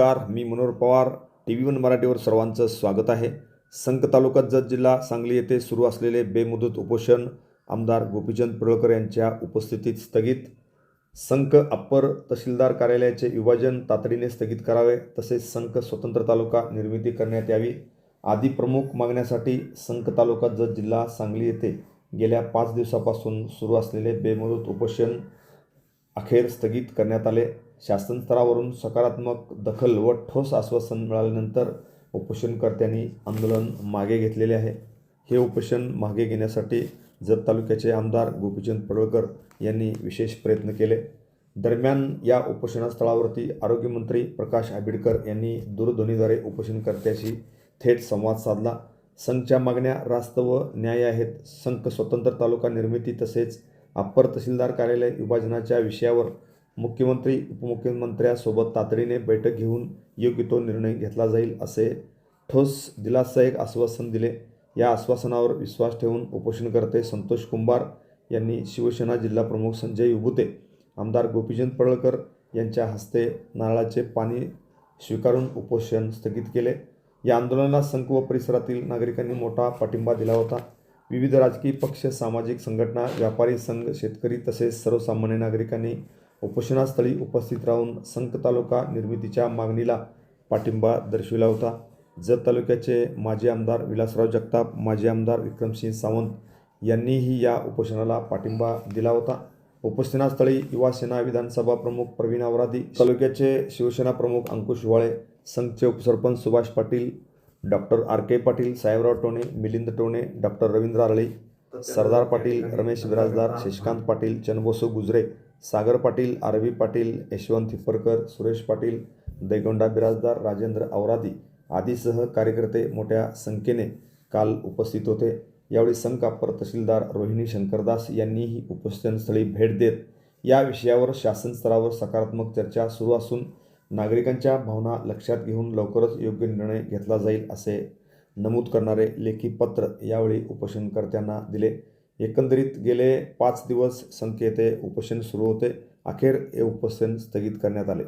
Manohar Pawar. T V one मराठीवर सर्वांचं स्वागत आहे. संक तालुका जत जिल्हा सांगली येथे सुरू असलेले बेमुदत उपोषण आमदार गोपीचंद पडळकर यांच्या उपस्थितीत स्थगित. संक अप्पर तहसीलदार कार्यालयाचे विभाजन तातडीने स्थगित करावे तसेच संक स्वतंत्र तालुका निर्मिती करण्यात यावी. आदी प्रमुख मागण्यासाठी संक तालुका जत जिल्हा सांगली येथे गेल्या पाच दिवसापासून सुरू असलेले बेमुदत उपोषण अखेर स्थगित करण्यात आले. शासन स्तरावरून सकारात्मक दखल व ठोस आश्वासन मिळाल्यानंतर उपोषणकर्त्यांनी आंदोलन मागे घेतलेले आहे. हे उपोषण मागे घेण्यासाठी जत तालुक्याचे आमदार गोपीचंद पडळकर यांनी विशेष प्रयत्न केले. दरम्यान या उपोषणस्थळावरती आरोग्यमंत्री प्रकाश आंबेडकर यांनी दूरध्वनीद्वारे उपोषणकर्त्याशी थेट संवाद साधला. संघच्या मागण्या रास्त व न्याय आहेत. संघ स्वतंत्र तालुका निर्मिती तसेच अप्पर तहसीलदार कार्यालय विभाजनाच्या विषयावर मुख्यमंत्री उपमुख्यमंत्र्यासोबत तातडीने बैठक घेऊन योग्य तो निर्णय घेतला जाईल असे ठोस दिलासादायक आश्वासन दिले. या आश्वासनावर विश्वास ठेवून उपोषणकर्ते संतोष कुंभार यांनी शिवसेना जिल्हाप्रमुख संजय उबुते आमदार गोपीचंद पडळकर यांच्या हस्ते नारळाचे पाणी स्वीकारून उपोषण स्थगित केले. या आंदोलनाला संघ व परिसरातील नागरिकांनी मोठा पाठिंबा दिला होता. विविध राजकीय पक्ष सामाजिक संघटना व्यापारी संघ शेतकरी तसेच सर्वसामान्य नागरिकांनी उपोषणास्थळी उपस्थित राहून संत तालुका निर्मितीच्या मागणीला पाठिंबा दर्शविला होता. जत तालुक्याचे माजी आमदार विलासराव जगताप माजी आमदार विक्रमसिंह सावंत यांनीही या उपोषणाला पाठिंबा दिला होता. उपोषणास्थळी युवासेना विधानसभा प्रमुख प्रवीण आवरादी तालुक्याचे शिवसेना प्रमुख अंकुश हिवाळे संघचे उपसरपंच Subhash Patil doctor R. K. Patil Sahebrao Tone Milind Tone doctor Ravindra Arale Sardar Patil Ramesh Birajdar Shashikant Patil Chanbosu Gujare Sagar Patil R V Patil Yashwant Hipparkar Suresh Patil Daigonda Birajdar Rajendra Auradi आदीसह कार्यकर्ते मोठ्या संख्येने काल उपस्थित होते. यावेळी संकापर तहसीलदार रोहिणी शंकरदास यांनीही उपस्थितस्थळी भेट देत या विषयावर शासन स्तरावर सकारात्मक चर्चा सुरू असून नागरिकांच्या भावना लक्षात घेऊन लवकरच योग्य निर्णय घेतला जाईल असे नमूद करणारे लेखी पत्र यावेळी उपोषणकर्त्यांना दिले. एकंदरीत गेले पाच दिवस संख्य येथे उपोषण सुरू होते. अखेर हे उपोषण स्थगित करण्यात आले.